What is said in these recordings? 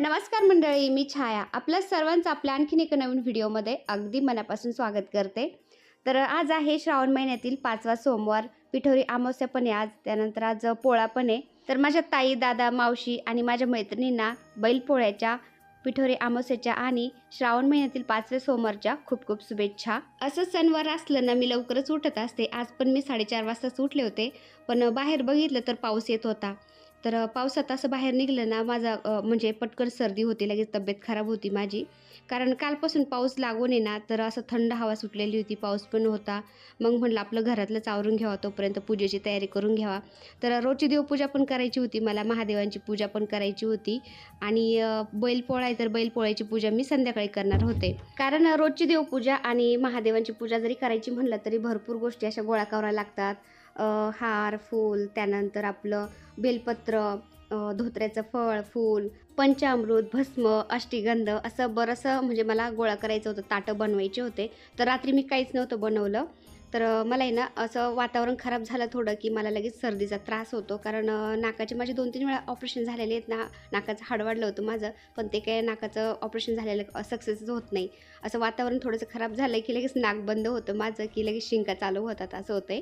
नमस्कार मंडळी मी छाया. आपल्या सर्वांचं आपल्या आणखीन एका नवीन व्हिडिओमध्ये अगदी मनापासून स्वागत करते. तर आज आहे श्रावण महिन्यातील पाचवा सोमवार. पिठोरी अमावस्या पण आहे आज त्यानंतर आज पोळा पण आहे. तर माझ्या ताई दादा मावशी आणि माझ्या मैत्रिणींना बैलपोळ्याच्या पिठोरी अमावस्याच्या आणि श्रावण महिन्यातील पाचव्या सोमवारच्या खूप खूप शुभेच्छा. असं सणवार असलं ना मी लवकरच उठत असते. आज पण मी साडेचार वाजताच उठले होते. पण बाहेर बघितलं तर पाऊस येत होता. तर पावसात असं बाहेर निघलं ना माझा म्हणजे पटकन सर्दी होती लगेच तब्येत खराब होती माझी. कारण कालपासून पाऊस लागून आहे ना तर असं थंड हवा सुटलेली होती पाऊस पण होता. मग म्हटलं आपलं घरातलंच आवरून घ्यावा तोपर्यंत पूजेची तयारी करून घ्यावा. तर रोजची देवपूजा पण करायची होती मला महादेवांची पूजा पण करायची होती. आणि बैलपोळा आहे तर बैलपोळ्याची पूजा मी संध्याकाळी करणार होते. कारण रोजची देवपूजा आणि महादेवांची पूजा जरी करायची म्हणलं तरी भरपूर गोष्टी अशा गोळा कराव्या लागतात. हार फूल त्यानंतर आपलं बेलपत्र धोत्र्याचं फळ फूल पंचामृत भस्म अष्टीगंध असं बरंसं म्हणजे मला गोळा करायचं होतं ताटं बनवायचे होते. तर रात्री मी काहीच नव्हतं बनवलं. तर मला आहे ना असं वातावरण खराब झालं थोडं की मला लगेच सर्दीचा त्रास होतो. कारण नाकाचे माझे दोन तीन वेळा ऑपरेशन झालेले आहेत ना नाकाचं हाड वाढलं होतं माझं पण ते काय नाकाचं ऑपरेशन झालेलं सक्सेसच होत नाही. असं वातावरण थोडंसं खराब झालं की लगेच नाक बंद होतं माझं की लगेच शिंका चालू होतात असं होतं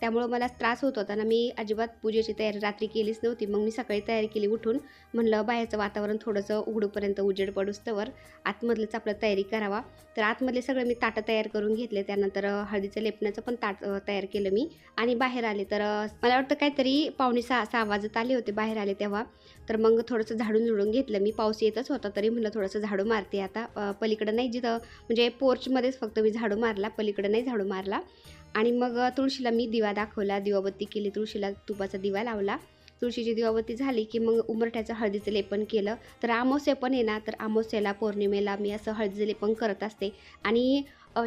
त्यामुळं मला त्रास होत होता ना. मी अजिबात पूजेची तयारी रात्री केलीच नव्हती. मग मी सकाळी तयारी केली उठून. म्हणलं बाहेरचं वातावरण थोडंसं उघडूपर्यंत उजेड पडूस्तवर आतमधलंच आपलं तयारी करावा. तर आतमधले सगळं मी ताटं तयार करून घेतले. त्यानंतर हळदीचं लेपण्याचं पण ताट तयार केलं मी. आणि बाहेर आले तर मला वाटतं काहीतरी पावणे सहा सहा वाजत आले होते बाहेर आले तेव्हा. तर मग थोडंसं झाडून झुडून घेतलं मी. पाऊस येतच होता तरी म्हणलं थोडंसं झाडू मारते आता. पलीकडं नाही जिथं म्हणजे पोर्चमध्येच फक्त मी झाडू मारला. पलीकडं नाही झाडू मारला. आणि मग तुळशीला मी दिवा दाखवला दिवाबत्ती केली तुळशीला तुपाचा दिवा लावला. तुळशीची दिवाबत्ती झाली की मग उमरठ्याचं हळदीचं लेपन केलं. तर आमोसे पण आहे ना तर आमोसेला पौर्णिमेला मी असं हळदीचं लेपन करत असते. आणि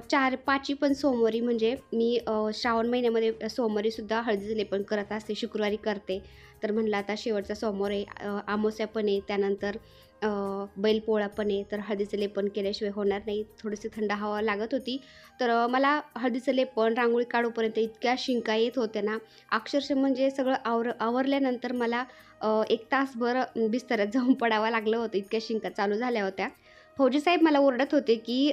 चार पाचवी पण सोमवारी म्हणजे मी श्रावण महिन्यामध्ये सोमवारीसुद्धा हळदीचं लेपन करत असते शुक्रवारी करते. तर म्हणलं आता शेवटचा सोमवार आहे आमोस्या पण आहे. त्यानंतर बैलपोळा पण आहे तर हळदीचं लेपन केल्याशिवाय होणार नाही. थोडीशी थंड हवा लागत होती. तर मला हळदीचं लेपन रांगोळी काढूपर्यंत इतक्या शिंका येत होत्या ना. अक्षरशः म्हणजे सगळं आवर आवरल्यानंतर मला एक तासभर बिस्तरात जाऊन पडावं लागलं होतं. इतक्या शिंका चालू झाल्या होत्या. फौजी साहेब मला ओरडत होते की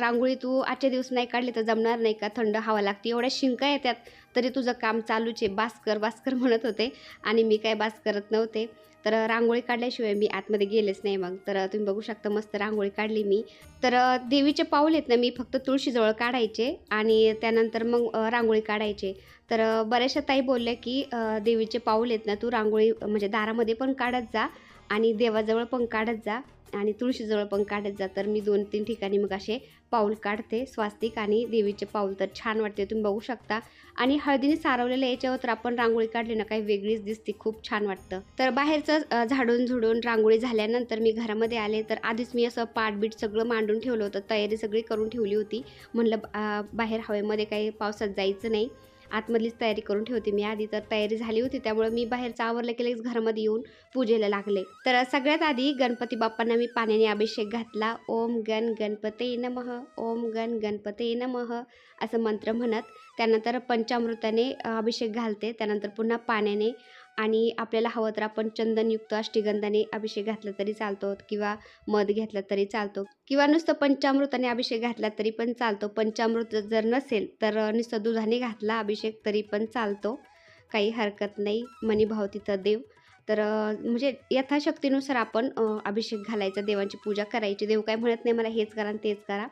रांगोळी तू आजच्या दिवस नाही काढली तर जमणार नाही का? थंड हवा लागते. एवढ्या शिंका येतात. तरी तुझं काम चालूच आहे. बास्कर बास्कर म्हणत होते. आणि मी काय बास करत नव्हते. तर रांगोळी काढल्याशिवाय मी आतमध्ये गेलेच नाही मग. तर तुम्ही बघू शकता मस्त रांगोळी काढली मी. तर देवीचे पाऊल आहेत ना मी फक्त तुळशीजवळ काढायचे आणि त्यानंतर मग रांगोळी काढायचे. तर बऱ्याचशा ताई बोलल्या की देवीचे पाऊल आहेत ना तू रांगोळी म्हणजे दारामध्ये पण काढत जा आणि देवाजवळ पण काढत जा आणि तुळशीजवळ पण काढत जा. तर मी दोन तीन ठिकाणी मग असे पाऊल काढते. स्वास्तिक आणि देवीचे पाऊल तर छान वाटते तुम्ही बघू शकता. आणि हळदीने सारवलेल्या याच्यावर तर आपण रांगोळी काढली ना काही वेगळीच दिसते खूप छान वाटतं. तर बाहेरचं झाडून झुडून रांगोळी झाल्यानंतर मी घरामध्ये आले तर आधीच मी असं पाटबीट सगळं मांडून ठेवलं होतं तयारी सगळी करून ठेवली होती. म्हणलं बाहेर हवेमध्ये काही पावसात जायचं नाही. आतमधलीच तयारी करून ठेवते मी. आधी तर तयारी झाली होती त्यामुळे मी बाहेरचं आवरलं की लगेच घरामध्ये येऊन पूजेला लागले. तर सगळ्यात आधी गणपती बाप्पांना मी पाण्याने अभिषेक घातला. ओम गण गणपते नमः ओम गण गणपते नमः असं मंत्र म्हणत त्यानंतर पंचामृताने अभिषेक घालते. त्यानंतर पुन्हा पाण्याने आणि आपल्याला हवं तर आपण चंदनयुक्त अष्टीगंधाने अभिषेक घातला तरी चालतो किंवा मध घेतला तरी चालतो किंवा नुसतं पंचामृताने अभिषेक घातला तरी पण चालतो. पंचामृत जर नसेल तर नुसतं दुधाने घातला अभिषेक तरी पण चालतो. काही हरकत नाही. मनीभाव तिथं देव. तर म्हणजे यथाशक्तीनुसार आपण अभिषेक घालायचा देवांची पूजा करायची. देव काय म्हणत नाही मला हेच करा आणि तेच करा.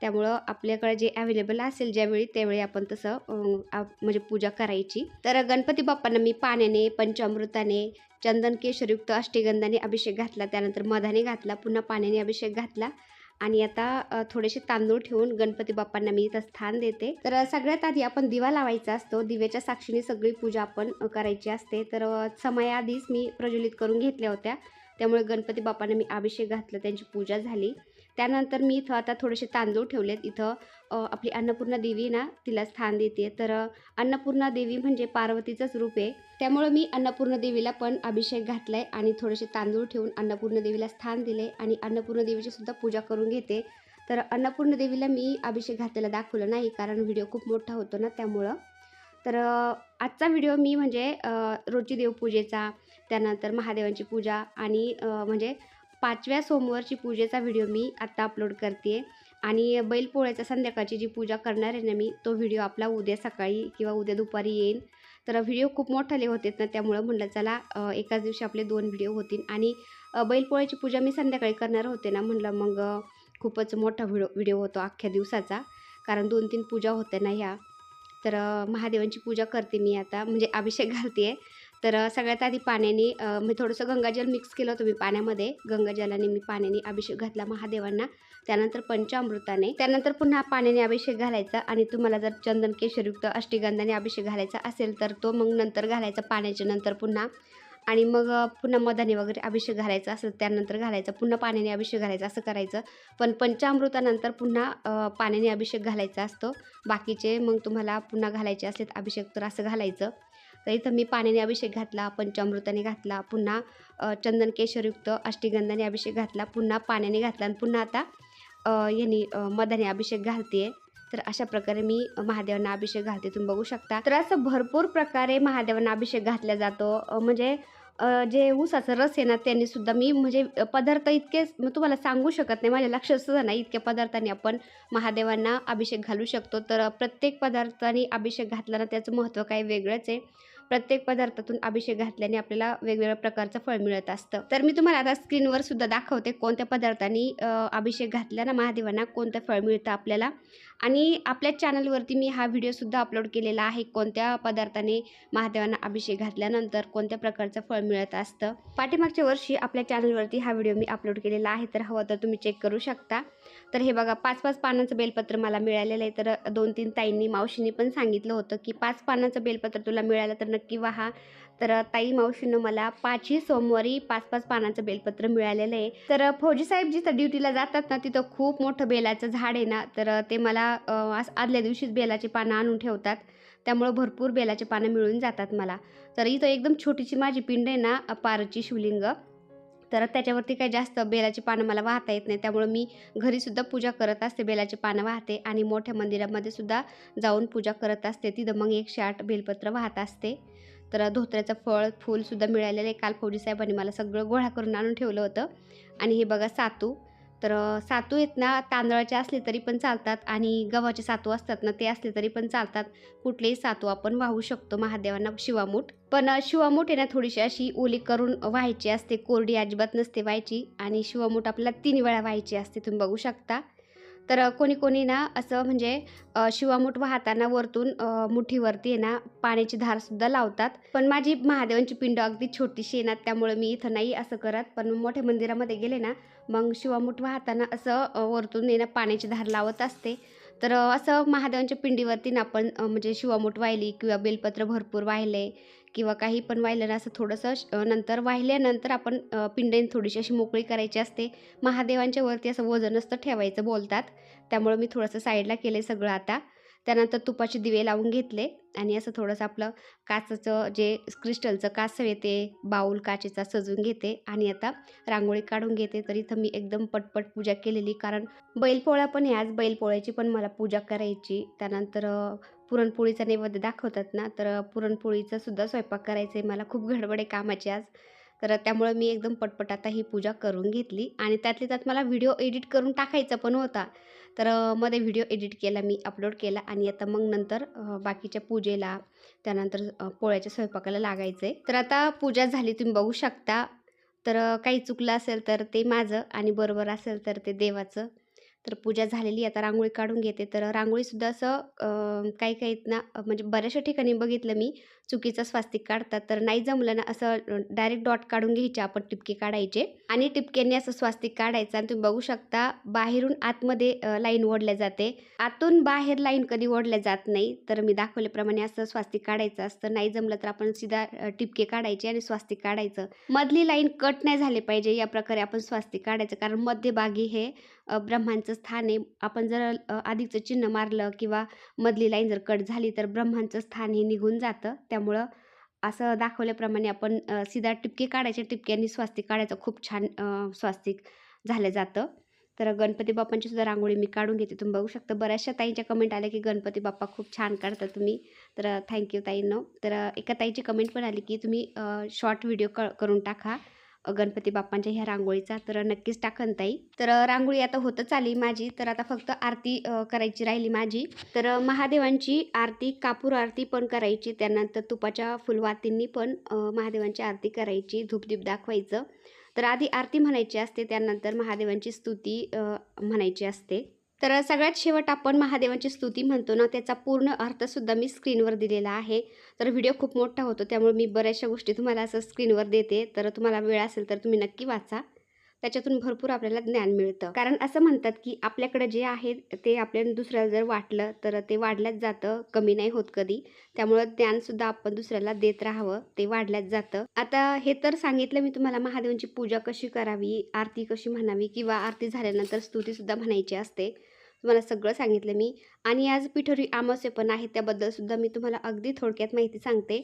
त्यामुळं आपल्याकडे जे अवेलेबल असेल ज्यावेळी त्यावेळी आपण तसं म्हणजे पूजा करायची. तर गणपती बाप्पांना मी पाण्याने पंचामृताने चंदन केशरयुक्त अष्टीगंधाने अभिषेक घातला. त्यानंतर मधाने घातला पुन्हा पाण्याने अभिषेक घातला. आणि आता थोडेसे तांदूळ ठेवून गणपती बाप्पांना मी इथं स्थान देते. तर सगळ्यात आधी आपण दिवा लावायचा असतो. दिव्याच्या साक्षीने सगळी पूजा आपण करायची असते. तर समयाआधीच मी प्रज्वलित करून घेतल्या होत्या. त्यामुळे गणपती बाप्पांना मी अभिषेक घातला त्यांची पूजा झाली. त्यानंतर मी इथं आता थोडेसे तांदूळ ठेवलेत. इथं आपली अन्नपूर्णा देवी ना तिला स्थान देते. तर अन्नपूर्णा देवी म्हणजे पार्वतीचंच रूप आहे. त्यामुळं मी अन्नपूर्णा देवीला पण अभिषेक घातलाय आणि थोडेसे तांदूळ ठेवून अन्नपूर्णा देवीला स्थान दिले आणि अन्नपूर्णा देवीची सुद्धा पूजा करून घेते. तर अन्नपूर्णा देवीला मी अभिषेक घातलेला दाखवलं नाही कारण व्हिडिओ खूप मोठा होतो ना त्यामुळं. तर आजचा व्हिडिओ मी म्हणजे रोजची देवपूजेचा त्यानंतर महादेवांची पूजा आणि म्हणजे पाचव्या सोमवारची पूजेचा व्हिडिओ मी आत्ता अपलोड करते. आणि बैलपोळ्याचा संध्याकाळची जी पूजा करणार आहे ना मी तो व्हिडिओ आपला उद्या सकाळी किंवा उद्या दुपारी येईल तर व्हिडिओ खूप मोठाले होते ना त्यामुळं म्हटलं चला एकाच दिवशी आपले दोन व्हिडिओ होतील. आणि बैलपोळ्याची पूजा मी संध्याकाळी करणार होते ना म्हटलं मग खूपच मोठा व्हिडिओ व्हिडिओ होतो अख्ख्या दिवसाचा. कारण दोन तीन पूजा होत्या ना ह्या. तर महादेवांची पूजा करते मी आता म्हणजे अभिषेक घालते तर सगळ्यात आधी पाण्याने मी थोडंसं गंगाजल मिक्स केलं होतं मी पाण्यामध्ये. गंगाजलाने मी पाण्याने अभिषेक घातला महादेवांना. त्यानंतर पंचामृताने. त्यानंतर पुन्हा पाण्याने अभिषेक घालायचा आणि तुम्हाला जर चंदन केशरयुक्त अष्टगंधाने अभिषेक घालायचा असेल तर तो मग नंतर घालायचा पाण्याच्या नंतर पुन्हा. आणि मग पुन्हा मधाने वगैरे अभिषेक घालायचा असेल त्यानंतर घालायचा पुन्हा पाण्याने अभिषेक घालायचा असं करायचं. पण पंचामृतानंतर पुन्हा पाण्याने अभिषेक घालायचा असतो. बाकीचे मग तुम्हाला पुन्हा घालायचे असेल अभिषेक तर असं घालायचं. तर इथं मी पाण्याने अभिषेक घातला पंचामृताने घातला पुन्हा चंदन केशरयुक्त अष्टगंधाने अभिषेक घातला पुन्हा पाण्याने घातला आणि पुन्हा आता यांनी मधाने अभिषेक घालते तर अशा प्रकारे मी महादेवांना अभिषेक घालते. तुम्ही बघू शकता. तर असं भरपूर प्रकारे महादेवांना अभिषेक घातला जातो. म्हणजे जे ऊसाचं रस आहे ना त्यांनी सुद्धा मी म्हणजे पदार्थ इतके मग तुम्हाला सांगू शकत नाही. माझ्या लक्षात सुद्धा नाही इतक्या पदार्थांनी आपण महादेवांना अभिषेक घालू शकतो. तर प्रत्येक पदार्थाने अभिषेक घातला ना त्याचं महत्त्व काही वेगळंच आहे. प्रत्येक पदार्थातून अभिषेक घातल्याने आपल्याला वेगवेगळ्या प्रकारचं फळ मिळत असतं. तर मी तुम्हाला आता स्क्रीनवर सुद्धा दाखवते कोणत्या पदार्थांनी अभिषेक घातल्यानं ना महादेवांना कोणतं फळ मिळतं आपल्याला. आणि आपल्या चॅनलवरती मी हा व्हिडिओसुद्धा अपलोड केलेला आहे कोणत्या पदार्थाने महादेवांना अभिषेक घातल्यानंतर कोणत्या प्रकारचं फळ मिळत असतं. पाठीमागच्या वर्षी आपल्या चॅनलवरती हा व्हिडिओ मी अपलोड केलेला आहे तर हवं तर तुम्ही चेक करू शकता. तर हे बघा पाच पाच पानांचं बेलपत्र मला मिळालेलं आहे तर दोन तीन ताईंनी मावशींनी पण सांगितलं होतं की पाच पानांचं बेलपत्र तुला मिळालं तर नक्की वाहा. तर ताई मावशीनं मला पाचही सोमवारी पाच पाच पानाचं बेलपत्र मिळालेलं आहे. तर फौजी साहेब जिथं ड्युटीला जातात ना तिथं खूप मोठं बेलाचं झाड आहे ना तर ते मला आदल्या दिवशीच बेलाची पानं आणून ठेवतात. त्यामुळं भरपूर बेलाची पानं मिळून जातात मला. तर इथं एकदम छोटीशी माझी पिंड आहे ना पारची शिवलिंग. तर त्याच्यावरती काही जास्त बेलाची पानं मला वाहता येत नाही. त्यामुळं मी घरीसुद्धा पूजा करत असते बेलाची पानं वाहते. आणि मोठ्या मंदिरामध्ये सुद्धा जाऊन पूजा करत असते. तिथं मग एकशे आठ बेलपत्र वाहत असते. तर धोत्र्याचं फळ फूलसुद्धा मिळालेलं आहे. काल फौजी साहेबांनी मला सगळं गोळा करून आणून ठेवलं होतं. आणि हे बघा सातू. तर सातू आहेत ना तांदळाचे असले तरी पण चालतात आणि गव्हाचे सातू असतात ना ते असले तरी पण चालतात. कुठलेही सातू आपण वाहू शकतो महादेवांना शिवामूठ. पण शिवामूठ आहे ना थोडीशी अशी ओली करून व्हायची असते. कोरडी अजिबात नसते व्हायची. आणि शिवामूठ आपल्याला तीन वेळा व्हायची असते तुम्ही बघू शकता. तर कोणी कोणी ना असं म्हणजे शिवामूठ वाहताना वरतून मुठीवरती आहे ना पाण्याची धारसुद्धा लावतात. पण माझी महादेवांची पिंड अगदी छोटीशी आहे ना त्यामुळे मी इथं नाही असं करत. पण मोठ्या मंदिरामध्ये गेले ना मग शिवामूठ वाहताना असं वरतून आहे ना पाण्याची धार लावत असते. तर असं महादेवांच्या पिंडीवरती ना आपण म्हणजे शिवामूठ वाहिली किंवा बेलपत्र भरपूर वाहिले किंवा काही पण वाहिलं ना असं थोडंसं श- नंतर वाहिल्यानंतर आपण पिंडेन थोडीशी अशी मोकळी करायची असते. महादेवांच्या वरती असं वजन असतं ठेवायचं बोलतात. त्यामुळं मी थोडंसं साईडला केलं सगळं आता. त्यानंतर तुपाचे दिवे लावून घेतले आणि असं थोडंसं आपलं काचचं जे क्रिस्टलचं कासव येते बाऊल काचेचा सजवून घेते आणि आता रांगोळी काढून घेते. तर इथं मी एकदम पटपट पूजा केलेली कारण बैलपोळा पण आहे. आज बैलपोळ्याची पण मला पूजा करायची. त्यानंतर पुरणपोळीचा नैवेद्य दाखवतात ना तर पुरणपोळीचा सुद्धा स्वयंपाक करायचा आहे मला खूप गडबड आहे कामाची आज. तर त्यामुळं मी एकदम पटपट आता ही पूजा करून घेतली. आणि त्यातली त्यात मला व्हिडिओ एडिट करून टाकायचा पण होता. तर मध्ये व्हिडिओ एडिट केला मी अपलोड केला आणि आता मग नंतर बाकीच्या पूजेला त्यानंतर पोळ्याच्या स्वयंपाकाला लागायचं आहे तर आता पूजा झाली तुम्ही बघू शकता. तर काही चुकलं असेल तर ते माझं आणि बरोबर असेल तर ते देवाचं. तर पूजा झालेली आता रांगोळी काढून घेते. तर रांगोळीसुद्धा असं काही काही ना म्हणजे बऱ्याचशा ठिकाणी बघितलं मी. चुकीचं स्वास्तिक काढतात. तर नाही जमलं ना असं डायरेक्ट डॉट काढून घ्यायचे आपण टिपके काढायचे. आणि टिपक्यांनी असं स्वास्तिक काढायचं आणि तुम्ही बघू शकता बाहेरून आतमध्ये लाईन ओढल्या जाते. आतून बाहेर लाईन कधी ओढल्या जात नाही तर मी दाखवल्याप्रमाणे असं स्वास्तिक काढायचं असतं. नाही जमलं तर आपण सीधा टिपके काढायचे आणि स्वास्तिक काढायचं. मधली लाईन कट नाही झाली पाहिजे या प्रकारे आपण स्वास्तिक काढायचं. कारण मध्यभागी हे ब्रह्मांचं स्थान आहे. आपण जर अधिकचं चिन्ह मारलं किंवा मधली लाईन जर कट झाली तर ब्रह्मांचं स्थान हे निघून जातं. त्यामुळं असं दाखवल्याप्रमाणे आपण सीधा टिपके काढायचे. टिपक्यांनी स्वास्तिक काढायचं. खूप छान स्वास्तिक झालं जातं. तर गणपती बाप्पांची सुद्धा रांगोळी मी काढून घेते. तुम्ही बघू शकता बऱ्याचशा ताईंच्या कमेंट आल्या की गणपती बाप्पा खूप छान काढता तुम्ही. तर थँक्यू ताईंनो. तर एका ताईची कमेंट पण आली की तुम्ही शॉर्ट व्हिडिओ क करून टाका. गणपती बाप्पांच्या ह्या रांगोळीचा तर नक्कीच टाकन ताई. तर रांगोळी आता होतच आली माझी तर आता फक्त आरती करायची राहिली माझी. तर महादेवांची आरती कापूर आरती पण करायची त्यानंतर तुपाच्या फुलवातींनी पण महादेवांची आरती करायची धूपदीप दाखवायचं. तर आधी आरती म्हणायची असते त्यानंतर महादेवांची स्तुती म्हणायची असते. तर सगळ्यात शेवट आपण महादेवांची स्तुती म्हणतो ना त्याचा पूर्ण अर्थसुद्धा मी स्क्रीनवर दिलेला आहे. तर व्हिडिओ खूप मोठा होतो त्यामुळे मी बऱ्याचशा गोष्टी तुम्हाला असं स्क्रीनवर देते. तर तुम्हाला वेळ असेल तर तुम्ही नक्की वाचा. त्याच्यातून भरपूर आपल्याला ज्ञान मिळतं. कारण असं म्हणतात की आपल्याकडे जे आहे ते आपल्याला दुसऱ्याला जर वाटलं तर ते वाढल्याच जातं. कमी नाही होत कधी. त्यामुळं ज्ञानसुद्धा आपण दुसऱ्याला देत राहावं ते वाढल्याच जातं. आता हे तर सांगितलं मी तुम्हाला महादेवांची पूजा कशी करावी आरती कशी म्हणावी किंवा आरती झाल्यानंतर स्तुतीसुद्धा म्हणायची असते. तुम्हाला सगळं सांगितलं मी. आणि आज पिठोरी अमावस्या पण आहे त्याबद्दलसुद्धा मी तुम्हाला अगदी थोडक्यात माहिती सांगते.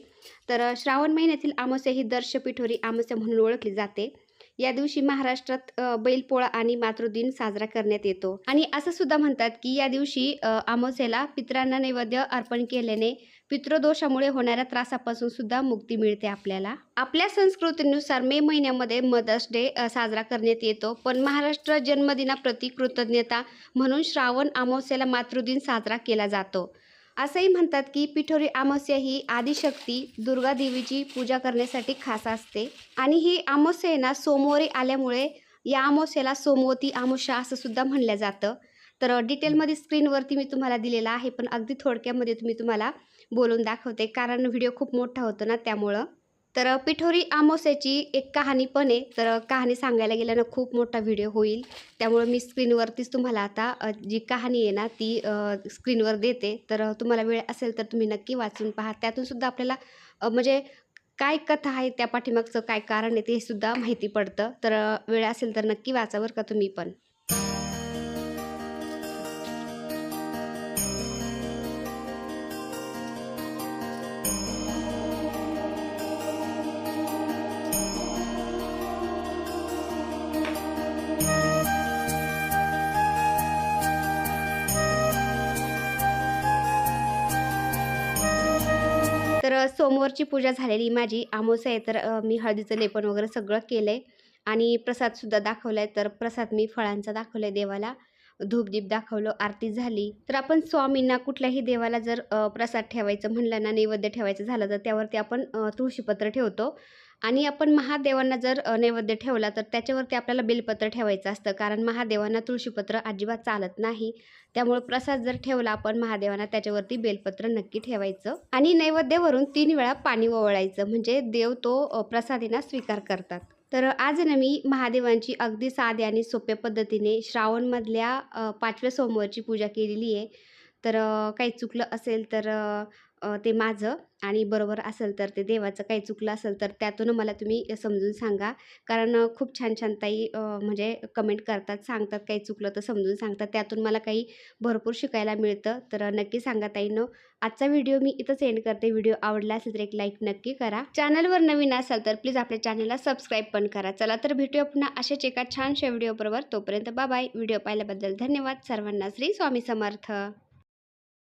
तर श्रावण महिन्यातील अमावस्या ही दर्श पिठोरी अमावस्या म्हणून ओळखली जाते. या दिवशी महाराष्ट्रात बैलपोळा आणि मातृदिन साजरा करण्यात येतो. आणि असं सुद्धा म्हणतात की या दिवशी अमावस्याला अमावस्येला पितरांना नैवेद्य अर्पण केल्याने पितृदोषामुळे होणाऱ्या त्रासापासून सुद्धा मुक्ती मिळते आपल्याला. आपल्या संस्कृतीनुसार मे महिन्यामध्ये मदर्स डे साजरा करण्यात येतो. पण महाराष्ट्र जन्मदिनाप्रती कृतज्ञता म्हणून श्रावण अमावस्येला मातृदिन साजरा केला जातो. असंही म्हणतात की पिठोरी अमावस्या ही आदिशक्ती दुर्गा देवीची पूजा करण्यासाठी खास असते. आणि ही अमावस्या आहे ना सोमवारी आल्यामुळे या अमावस्याला सोमवती अमावस्या असं सुद्धा म्हणलं जातं. तर डिटेलमध्ये स्क्रीनवरती मी तुम्हाला दिलेला आहे पण अगदी थोडक्यामध्ये तुम्ही तुम्हाला बोलून दाखवते कारण व्हिडिओ खूप मोठा होतो ना त्यामुळं. तर पिठोरी अमावस्याची एक कहाणी पण आहे. तर कहाणी सांगायला गेल्यानं खूप मोठा व्हिडिओ होईल. त्यामुळं मी स्क्रीनवरतीच तुम्हाला आता जी कहाणी आहे ना ती स्क्रीनवर देते. तर तुम्हाला वेळ असेल तर तुम्ही नक्की वाचून पहा. त्यातून सुद्धा आपल्याला म्हणजे काय कथा आहे त्या पाठीमागचं काय कारण आहे ते सुद्धा माहिती पडतं. तर वेळ असेल तर नक्की वाचा बरं का तुम्ही पण. सोमवारची पूजा झालेली माझी. आमोस आहे तर मी हळदीचं लेपन वगैरे सगळं केलं आहे आणि प्रसादसुद्धा दाखवला आहे तर प्रसाद मी फळांचा दाखवला आहे देवाला. धूपदीप दाखवलं आरती झाली. तर आपण स्वामींना कुठल्याही देवाला जर प्रसाद ठेवायचं म्हणलं ना नैवेद्य ठेवायचं झालं तर त्यावरती आपण तुळशीपत्र ठेवतो. आणि आपण महादेवांना जर नैवेद्य ठेवला तर त्याच्यावरती आपल्याला बेलपत्र ठेवायचं असतं. कारण महादेवांना तुळशीपत्र अजिबात चालत नाही. त्यामुळे प्रसाद जर ठेवला आपण महादेवांना त्याच्यावरती बेलपत्र नक्की ठेवायचं. आणि नैवेद्यावरून तीन वेळा पाणी ओवळायचं. म्हणजे देव तो प्रसादीना स्वीकार करतात. तर आज ना मी महादेवांची अगदी साध्या आणि सोप्या पद्धतीने श्रावणमधल्या पाचव्या सोमवारची पूजा केलेली आहे. तर काही चुकलं असेल तर ते माझं आणि बरोबर असेल तर ते देवाचं काही चुकलं असेल तर त्यातून मला तुम्ही समजून सांगा. कारण खूप छान छान ताई म्हणजे कमेंट करतात सांगतात काही चुकलं तर समजून सांगतात. त्यातून मला काही भरपूर शिकायला मिळतं. तर नक्की सांगा ताईनं. आजचा व्हिडिओ मी इथंच एंड करते. व्हिडिओ आवडला असेल तर एक लाईक नक्की करा. चॅनलवर नवीन असाल तर प्लीज आपल्या चॅनलला सबस्क्राईब पण करा. चला तर भेटूया पुन्हा अशाच एका छानशा व्हिडिओ बरोबर. तोपर्यंत बाय व्हिडिओ पाहिल्याबद्दल धन्यवाद. सर्वांना श्री स्वामी समर्थ.